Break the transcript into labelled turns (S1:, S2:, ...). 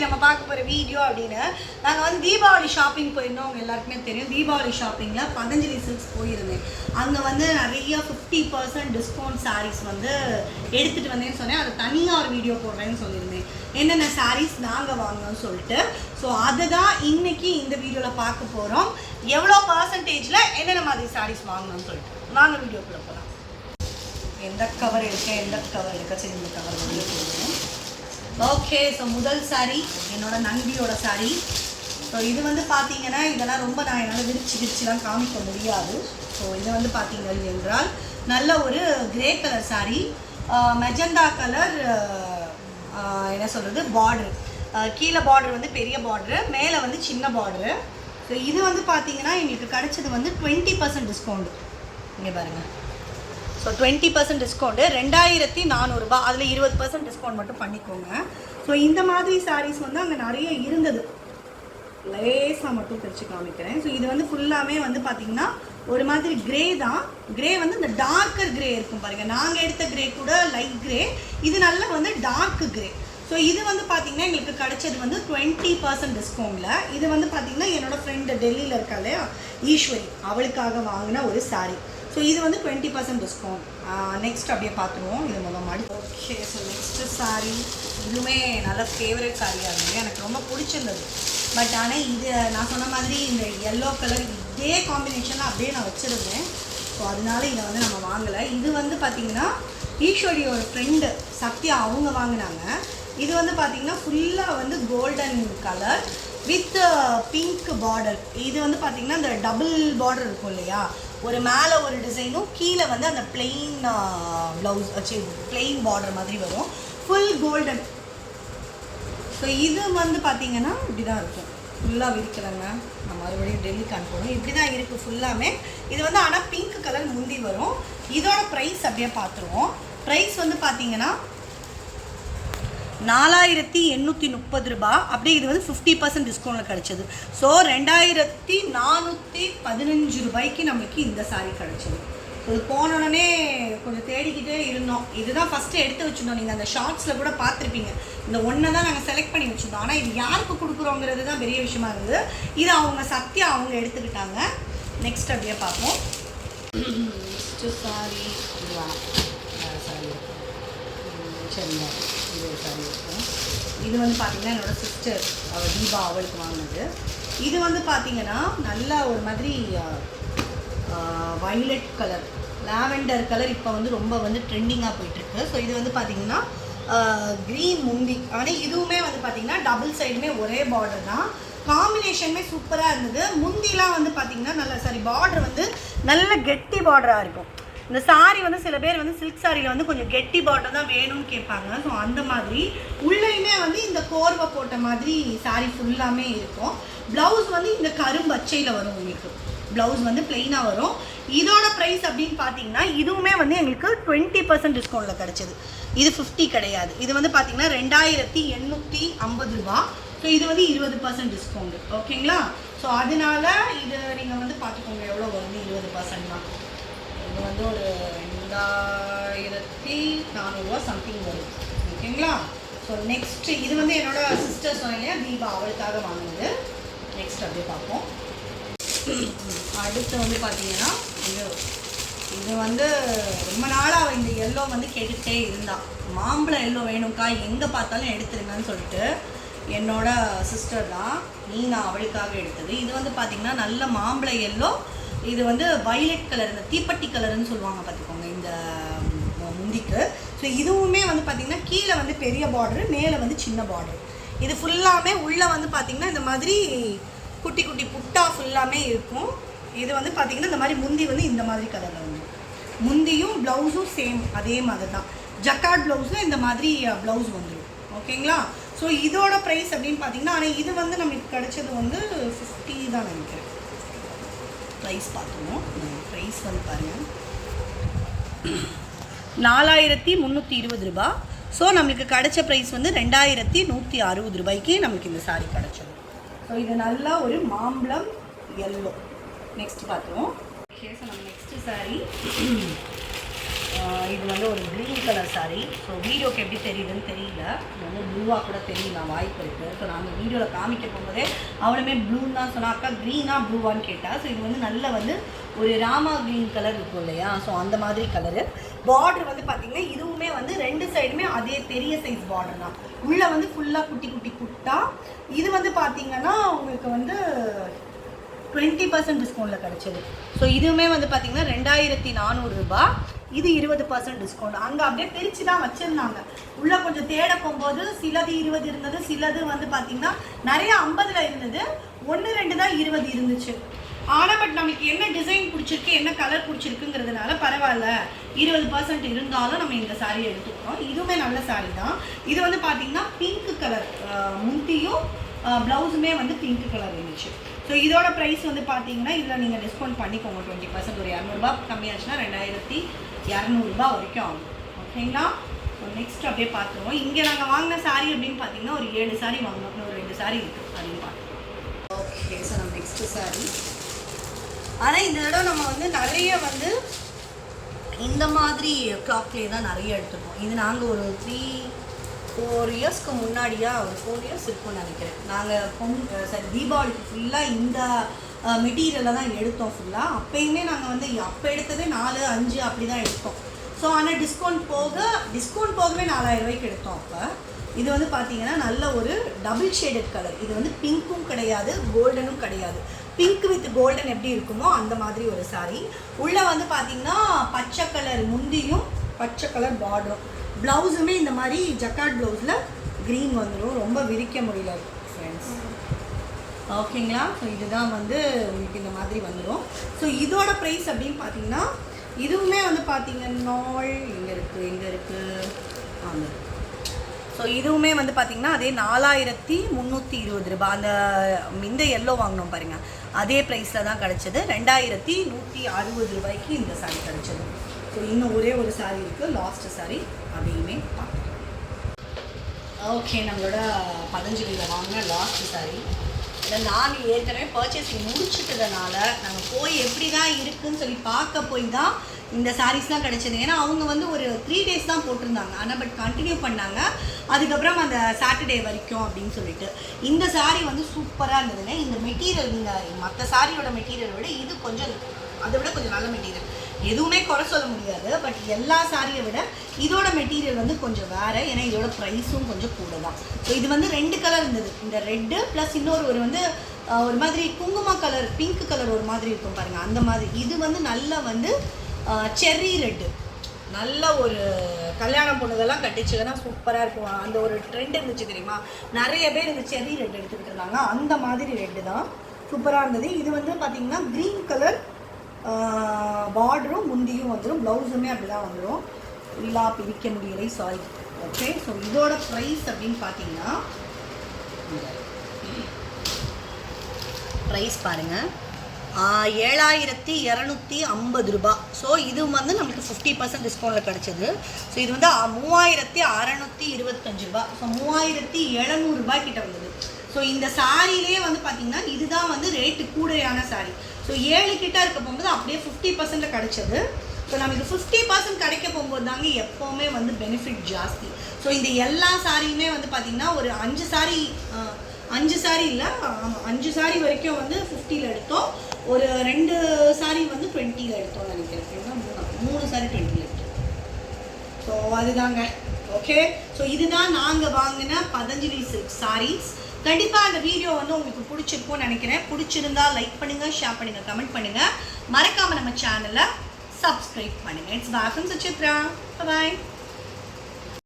S1: இன்னைக்கு நம்ம பார்க்க போகிற வீடியோ அப்படின்னு நாங்கள் வந்து தீபாவளி ஷாப்பிங் போயிருந்தோம். அவங்க எல்லாருக்குமே தெரியும். தீபாவளி ஷாப்பிங்கில் பதஞ்சலி சில்க்ஸ் போயிருந்தேன். அங்கே வந்து நிறைய ஃபிஃப்டி பர்சன்ட் டிஸ்கவுண்ட் சாரீஸ் வந்து எடுத்துகிட்டு வந்தேன்னு சொன்னேன். அதை தனியாக ஒரு வீடியோ போடுறேன்னு சொல்லியிருந்தேன். என்னென்ன சாரீஸ் நாங்கள் வாங்கினோம்னு சொல்லிட்டு. ஸோ அதை தான் இன்னைக்கு இந்த வீடியோவில் பார்க்க போகிறோம் எவ்வளோ பர்சன்டேஜில் என்னென்ன மாதிரி சாரீஸ் வாங்கணும்னு சொல்லிட்டு. வாங்க வீடியோக்குள்ளே போகலாம் எந்த கவர் எடுக்க எந்த கவர் எடுக்க சரி இந்த கவர் வந்து ஓகே ஸோ முதல் சாரி என்னோட நண்பியோட சாரி ஸோ இது வந்து பார்த்தீங்கன்னா இதெல்லாம் ரொம்ப நான் என்னால் விரிச்சு விரிச்சுலாம் காமிக்க முடியாது. ஸோ இது வந்து பார்த்தீங்க என்றால் நல்ல ஒரு grey colour saree magenta colour என்ன சொல்கிறது பார்டர் கீழே பார்டர் வந்து பெரிய பார்டரு மேலே வந்து சின்ன பார்டரு ஸோ இது வந்து பார்த்தீங்கன்னா எங்களுக்கு கிடச்சது வந்து டுவெண்ட்டி பர்சன்ட் டிஸ்கவுண்ட் இங்கே பாருங்கள் ஸோ டுவெண்ட்டி பர்சன்ட் டிஸ்கவுண்ட்டு ரெண்டாயிரத்தி நானூறுரூபா அதில் இருபது பர்சன்ட் டிஸ்கவுண்ட் மட்டும் பண்ணிக்கோங்க. ஸோ இந்த மாதிரி சாரீஸ் வந்து அங்கே நிறைய இருந்தது. லேஸாக மட்டும் பிரித்து காமிக்கிறேன். ஸோ இது வந்து ஃபுல்லாமே வந்து பார்த்திங்கன்னா ஒரு மாதிரி கிரே தான். கிரே வந்து இந்த டார்க்கர் கிரே இருக்கும் பாருங்கள் நாங்கள் எடுத்த கிரே கூட லைட் கிரே இது நல்ல வந்து டார்க் கிரே ஸோ இது வந்து பார்த்தீங்கன்னா எங்களுக்கு கிடைச்சது வந்து டுவெண்ட்டி பர்சன்ட் டிஸ்கவுண்ட்டில் இது வந்து பார்த்தீங்கன்னா என்னோடய ஃப்ரெண்டு டெல்லியில் இருக்கா இல்லையா? ஈஸ்வரி. அவளுக்காக வாங்கின ஒரு சாரீ ஸோ இது வந்து டுவெண்ட்டி பர்சன்ட் டிஸ்கவுண்ட் நெக்ஸ்ட் அப்படியே பார்த்துருவோம். இது முதல் மாடி. Okay so next saree. இதுவுமே நல்ல ஃபேவரட் சாரியாக இருந்தது. எனக்கு ரொம்ப பிடிச்சிருந்தது. பட் ஆனால் இது நான் சொன்ன மாதிரி இந்த எல்லோ கலர் இதே காம்பினேஷனில் அப்படியே நான் வச்சுருந்தேன். ஸோ அதனால இதை வந்து நம்ம வாங்கலை. இது வந்து பார்த்திங்கன்னா ஈஸ்வரியோட ஃப்ரெண்டு சத்யா அவங்க வாங்கினாங்க. இது வந்து பார்த்திங்கன்னா ஃபுல்லாக வந்து golden colour with pink border இது வந்து பார்த்திங்கன்னா இந்த டபுள் பார்டர் இருக்கும் இல்லையா? ஒரு மேலே ஒரு டிசைனும் கீழே வந்து அந்த பிளெயின் ப்ளவுஸ் வச்சு பிளெயின் பார்டர் மாதிரி வரும். ஃபுல் கோல்டன் ஸோ இது வந்து பார்த்தீங்கன்னா இப்படி தான் இருக்கும். ஃபுல்லாக விரிக்கலைங்க. நான் மறுபடியும் டெல்லிக்கு அனுப்பணும் இப்படி தான் இருக்குது ஃபுல்லாமே இது வந்து ஆனால் பிங்க் கலர் முந்தி வரும். இதோட ப்ரைஸ் அப்படியே பார்த்துருவோம் ப்ரைஸ் வந்து பார்த்தீங்கன்னா நாலாயிரத்தி எண்ணூற்றி முப்பது ரூபா. அப்படியே இது வந்து ஃபிஃப்டி பர்சன்ட் டிஸ்கவுண்ட்டில் கிடச்சிது. ஸோ ரெண்டாயிரத்தி நானூற்றி பதினஞ்சு ரூபாய்க்கு நம்மளுக்கு இந்த சாரீ கிடச்சிது. இது போன உடனே கொஞ்சம் தேடிக்கிட்டே இருந்தோம். இதுதான் ஃபஸ்ட்டு எடுத்து வச்சுருந்தோம். நீங்கள் அந்த ஷார்ட்ஸில் கூட பார்த்துருப்பீங்க. இந்த ஒன்றை தான் நாங்கள் செலக்ட் பண்ணி வச்சுருந்தோம். ஆனால் இது யாருக்கு கொடுக்குறோங்கிறது தான் பெரிய விஷயமா இருந்தது. இது அவங்க சத்யா அவங்க எடுத்துக்கிட்டாங்க. நெக்ஸ்ட் அப்படியே பார்ப்போம். நெக்ஸ்ட்டு சாரி சாரி சரிங்க. மாதிரி ஒரு சாரி இருக்கும். இது வந்து பார்த்திங்கன்னா என்னோடய சிஸ்டர் அவள் தீபா அவளுக்கு வாங்கினது. இது வந்து பார்த்தீங்கன்னா நல்லா ஒரு மாதிரி வைலட் கலர் லாவெண்டர் கலர் இப்போ வந்து ரொம்ப வந்து ட்ரெண்டிங்காக போயிட்டுருக்கு. ஸோ இது வந்து பார்த்திங்கன்னா க்ரீன் முந்தி ஆனால் இதுவுமே வந்து பார்த்திங்கன்னா டபுள் சைடுமே ஒரே பார்டர் தான். காம்பினேஷனுமே சூப்பராக இருந்தது. முந்திலாம் வந்து பார்த்திங்கன்னா நல்லா சாரி பார்டர் வந்து நல்ல கெட்டி பார்டராக இருக்கும். இந்த சாரி வந்து சில பேர் வந்து சில்க் சாரியில் வந்து கொஞ்சம் கெட்டி பார்டர் தான் வேணும்னு கேட்பாங்க. ஸோ அந்த மாதிரி உள்ளேயுமே வந்து இந்த கோர்வை போட்ட மாதிரி சாரி ஃபுல்லாமே இருக்கும். ப்ளவுஸ் வந்து இந்த கரும்பச்சையில் வரும் உங்களுக்கு. ப்ளவுஸ் வந்து பிளெயினாக வரும். இதோட ப்ரைஸ் அப்படின்னு பார்த்தீங்கன்னா இதுவுமே வந்து எங்களுக்கு டுவெண்ட்டி பர்சன்ட் டிஸ்கவுண்ட்டில் கிடச்சிது. இது ஃபிஃப்டி கிடையாது. இது வந்து பார்த்தீங்கன்னா ரெண்டாயிரத்தி எண்ணூற்றி ஐம்பது ரூபா. ஸோ இது வந்து இருபது பர்சன்ட் டிஸ்கவுண்ட் ஓகேங்களா ஸோ அதனால இது நீங்கள் வந்து பார்த்துக்கோங்க எவ்வளோ வருது? இருபது பர்சன்ட் தான். இது வந்து ஒரு ரெண்டாயிரத்தி நானூறுரூவா சம்திங் வரும். ஓகேங்களா? ஸோ நெக்ஸ்ட் இது வந்து என்னோட சிஸ்டர் சொன்னீங்க தீபா அவளுக்காக வாங்கினது. நெக்ஸ்ட் அப்படியே பார்ப்போம். அடுத்து வந்து பார்த்தீங்கன்னா இது இது வந்து ரொம்ப நாளாக அவள் இந்த எல்லோ வந்து கேட்டுக்கிட்டே இருந்தாள் மாம்பழம் எல்லோ வேணும்க்கா எங்கே பார்த்தாலும் எடுத்துருங்கன்னு சொல்லிட்டு என்னோட சிஸ்டர் தான் நீ நான் அவளுக்காக எடுத்தது. இது வந்து பார்த்தீங்கன்னா நல்ல மாம்பழ எல்லோ இது வந்து வயலட் கலர் இந்த தீப்பெட்டி கலர்னு சொல்லுவாங்க பார்த்துக்கோங்க இந்த முந்திக்கு. ஸோ இதுவுமே வந்து பார்த்திங்கன்னா கீழே வந்து பெரிய பார்டரு மேலே வந்து சின்ன பார்டர் இது ஃபுல்லாமே உள்ளே வந்து பார்த்திங்கன்னா இந்த மாதிரி குட்டி குட்டி புட்டா ஃபுல்லாமே இருக்கும். இது வந்து பார்த்திங்கன்னா இந்த மாதிரி முந்தி வந்து இந்த மாதிரி கலரில் வந்து முந்தியும் ப்ளவுஸும் சேம் அதே மாதிரி தான். ஜக்கார்ட் ப்ளவுஸில் இந்த மாதிரி ப்ளவுஸ் வந்துடும் ஓகேங்களா? ஸோ இதோட ப்ரைஸ் அப்படின்னு பார்த்தீங்கன்னா ஆனால் இது வந்து நமக்கு கிடைச்சது வந்து ஃபிஃப்டி தான் நினைக்கிறேன். ப்ரைஸ் பார்த்துருவோம். ப்ரைஸ் வந்து பாருங்கள் நாலாயிரத்தி முந்நூற்றி இருபது ரூபா. ஸோ நம்மளுக்கு கிடைச்ச ப்ரைஸ் வந்து ரெண்டாயிரத்தி நூற்றி அறுபது ரூபாய்க்கு நமக்கு இந்த சாரீ கிடச்சிடும் ஸோ இது நல்லா ஒரு மாம்பழம் எல்லோ நெக்ஸ்ட் பார்த்துருவோம். ஓகே ஸோ நம்ம நெக்ஸ்ட் saree. இது வந்து ஒரு க்ரீன் கலர் சாரி ஸோ வீடியோக்கு எப்படி தெரியுதுன்னு தெரியல. இது வந்து ப்ளூவாக கூட தெரியலாம் வாய்ப்பு இருக்குது ஸோ நாங்கள் வீடியோவில் காமிக்க போகும்போதே அவளுமே ப்ளூன்னு தான் சொன்னா அக்கா ப்ளூவான்னு கேட்டா? ஸோ இது வந்து நல்ல வந்து ஒரு ராமா க்ரீன் கலர் இருக்கும் இல்லையா? ஸோ அந்த மாதிரி கலரு பார்டர் வந்து பார்த்திங்கன்னா இதுவுமே வந்து ரெண்டு சைடுமே அதே பெரிய சைஸ் பார்டர் தான். உள்ளே வந்து ஃபுல்லாக குட்டி குட்டி குட்டா. இது வந்து பார்த்திங்கன்னா உங்களுக்கு வந்து டுவெண்ட்டி பர்சன்ட் டிஸ்கவுண்ட்டில் கிடச்சிது. ஸோ இதுவுமே வந்து பார்த்திங்கன்னா ரெண்டாயிரத்தி நானூறுரூபா இது இருபது பர்சன்ட் டிஸ்கவுண்ட் அங்கே அப்படியே பிரித்து தான் வச்சுருந்தாங்க. உள்ளே கொஞ்சம் தேட போகும்போது சிலது இருபது இருந்தது சிலது வந்து பார்த்தீங்கன்னா நிறைய ஐம்பதில் இருந்தது ஒன்று ரெண்டு தான் இருபது இருந்துச்சு. ஆனால் பட் நமக்கு என்ன டிசைன் பிடிச்சிருக்கு என்ன கலர் பிடிச்சிருக்குங்கிறதுனால பரவாயில்ல. இருபது பர்சன்ட் இருந்தாலும் நம்ம இந்த saree எடுத்துக்கிறோம் இதுவுமே நல்ல சாரீ தான். இது வந்து பார்த்தீங்கன்னா பிங்க் கலர் முந்தியும் ப்ளவுஸுமே வந்து பிங்க் கலர் இருந்துச்சு. ஸோ இதோட ப்ரைஸ் வந்து பார்த்தீங்கன்னா இதில் நீங்கள் டிஸ்கவுண்ட் பண்ணிக்கோங்க. டுவெண்ட்டி பர்சன்ட் ஒரு இரநூறுபா கம்மியாச்சுன்னா ரெண்டாயிரத்தி இரநூறுபா வரைக்கும் ஆகும். ஓகேங்களா? ஸோ நெக்ஸ்ட் அப்படியே பார்த்துருவோம். இங்கே நாங்கள் வாங்கின saree அப்படின்னு பார்த்தீங்கன்னா ஒரு ஏழு saree வாங்கினோம். இன்னும் ஒரு ரெண்டு saree இருக்குது அப்படின்னு பார்த்துருவோம். ஓகே ஸோ நம்ம நெக்ஸ்ட்டு saree. ஆனால் இந்த தடவை நம்ம வந்து நிறைய வந்து இந்த மாதிரி கிளாக்லேயே தான் நிறைய எடுத்துருக்கோம். இது நாங்கள் ஒரு த்ரீ ஃபோர் இயர்ஸ்க்கு முன்னாடியா ஒரு ஃபோர் இயர்ஸ் இருக்கும்னு நினைக்கிறேன். நாங்கள் பொங் சரி தீபாவளிக்கு ஃபுல்லாக இந்த மெட்டீரியலில் தான் எடுத்தோம் ஃபுல்லாக அப்போயுமே நாங்கள் வந்து அப்போ எடுத்ததே நாலு அஞ்சு அப்படி தான் எடுத்தோம். ஸோ ஆனால் டிஸ்கவுண்ட் போக டிஸ்கவுண்ட் போகவே நாலாயிரம் ரூபாய்க்கு எடுத்தோம் அப்போ. இது வந்து பார்த்தீங்கன்னா நல்ல ஒரு டபுள் ஷேடட் கலர் இது வந்து பிங்க்கும் கிடையாது கோல்டனும் கிடையாது. பிங்க் வித் கோல்டன் எப்படி இருக்குமோ அந்த மாதிரி ஒரு சாரீ உள்ளே வந்து பார்த்தீங்கன்னா பச்சை கலர் முந்தியும் பச்சை கலர் பார்டரும் ப்ளவுஸுமே இந்த மாதிரி ஜக்கார்ட் ப்ளவுஸில் க்ரீன் வந்துடும் ரொம்ப விரிக்க முடியல. ஓகேங்களா? ஸோ இதுதான் வந்து உங்களுக்கு இந்த மாதிரி வந்துடும் ஸோ இதோட ப்ரைஸ் அப்படின்னு பார்த்தீங்கன்னா இதுவுமே வந்து பார்த்தீங்கன்னா இங்கே இருக்குது எங்கே இருக்குது ஆமாம் ஸோ இதுவுமே வந்து பார்த்திங்கன்னா அதே நாலாயிரத்தி முந்நூற்றி இருபது ரூபாய் அந்த இந்த எல்லோ வாங்கினோம் பாருங்கள் அதே ப்ரைஸில் தான் கிடச்சிது. ரெண்டாயிரத்தி நூற்றி அறுபது ரூபாய்க்கு இந்த saree கிடச்சிது. ஸோ இன்னும் ஒரே ஒரு saree இருக்குது லாஸ்ட் saree அதையுமே பார்க்கலாம். ஓகே நம்மளோட பதஞ்சலியில் வாங்கின லாஸ்ட் saree. இந்த நாங்கள் ஏற்கனவே பர்ச்சேசிங் முடிச்சிட்டதுனால நாங்கள் போய் எப்படி தான் இருக்குன்னு சொல்லி பார்க்க போய் தான் இந்த சாரீஸ்லாம் கிடச்சிது. ஏன்னா அவங்க வந்து ஒரு த்ரீ டேஸ் தான் போட்டிருந்தாங்க. ஆனால் பட் கண்டினியூ பண்ணாங்க. அதுக்கப்புறம் அந்த சாட்டர்டே வரைக்கும் அப்படின்னு சொல்லிட்டு. இந்த சாரீ வந்து சூப்பராக இருந்ததுங்க. இந்த மெட்டீரியல் நீங்கள் மற்ற சாரியோட மெட்டீரியலை விட இது கொஞ்சம் அதை விட கொஞ்சம் நல்ல மெட்டீரியல் எதுவுமே குறை சொல்ல முடியாது. பட் எல்லா சாரியை விட இதோட மெட்டீரியல் வந்து கொஞ்சம் வேறு. ஏன்னா இதோட ப்ரைஸும் கொஞ்சம் கூட தான் ஸோ இது வந்து ரெண்டு கலர் இருந்தது. இந்த ரெட்டு ப்ளஸ் இன்னொரு ஒரு வந்து ஒரு மாதிரி குங்கும கலர் பிங்க் கலர் ஒரு மாதிரி இருக்கும் பாருங்கள் அந்த மாதிரி. இது வந்து நல்லா வந்து செர்ரி ரெட்டு நல்ல ஒரு கல்யாணம் பொண்ணுகள்லாம் கட்டிச்சுன்னா சூப்பராக இருக்கும். அந்த ஒரு ட்ரெண்ட் இருந்துச்சு தெரியுமா? நிறைய பேர் இந்த செர்ரி ரெட் எடுத்துக்கிட்டு இருந்தாங்க. அந்த மாதிரி ரெட்டு தான். சூப்பராக இருந்தது. இது வந்து பார்த்தீங்கன்னா க்ரீன் கலர் பார்டரும் முந்தியும் வந்துடும் ப்ளவுஸுமே அப்படி தான் வந்துடும் ஃபுல்லாக பிரிக்க முடியலை சாரி ஓகே ஸோ இதோட ப்ரைஸ் அப்படின்னு பார்த்தீங்கன்னா ப்ரைஸ் பாருங்கள் ஏழாயிரத்தி இரநூத்தி ஐம்பது ரூபா. ஸோ இது வந்து நம்மளுக்கு ஃபிஃப்டி பர்சன்ட் டிஸ்கவுண்ட்டில் கிடச்சிது. ஸோ இது வந்து மூவாயிரத்தி அறநூற்றி இருபத்தஞ்சு ரூபா. ஸோ மூவாயிரத்தி எழுநூறுபா கிட்ட வந்தது. ஸோ இந்த சாரிலே வந்து பார்த்தீங்கன்னா இதுதான் வந்து ரேட்டு கூடையான சாரி ஸோ ஏழு கிட்ட இருக்க போகும்போது அப்படியே ஃபிஃப்டி பர்சன்ட்டில் கிடச்சது. ஸோ நமக்கு ஃபிஃப்டி பர்சன்ட் கிடைக்க போகும்போது தாங்க எப்போவுமே வந்து பெனிஃபிட் ஜாஸ்தி. ஸோ இந்த எல்லா சாரியுமே வந்து பார்த்திங்கன்னா ஒரு அஞ்சு சாரி அஞ்சு சாரி இல்லை அஞ்சு சாரி வரைக்கும் வந்து ஃபிஃப்டியில் எடுத்தோம். ஒரு ரெண்டு சாரி வந்து டுவெண்ட்டியில் எடுத்தோம் நினைக்கிறேன். மூணு மூணு சாரி டுவெண்ட்டியில் எடுத்தோம். ஸோ அதுதாங்க. ஓகே ஸோ இதுதான் நாங்கள் வாங்கின பதஞ்சலி சில்க் சாரீஸ் கண்டிப்பாக அந்த வீடியோ வந்து உங்களுக்கு பிடிச்சிருக்கும்னு நினைக்கிறேன். பிடிச்சிருந்தா லைக் பண்ணுங்கள் ஷேர் பண்ணுங்கள் கமெண்ட் பண்ணுங்கள் மறக்காமல் நம்ம சேனலை சப்ஸ்கிரைப் பண்ணுங்கள் இட்ஸ் வாசம் சுச்சித்ரா பாய்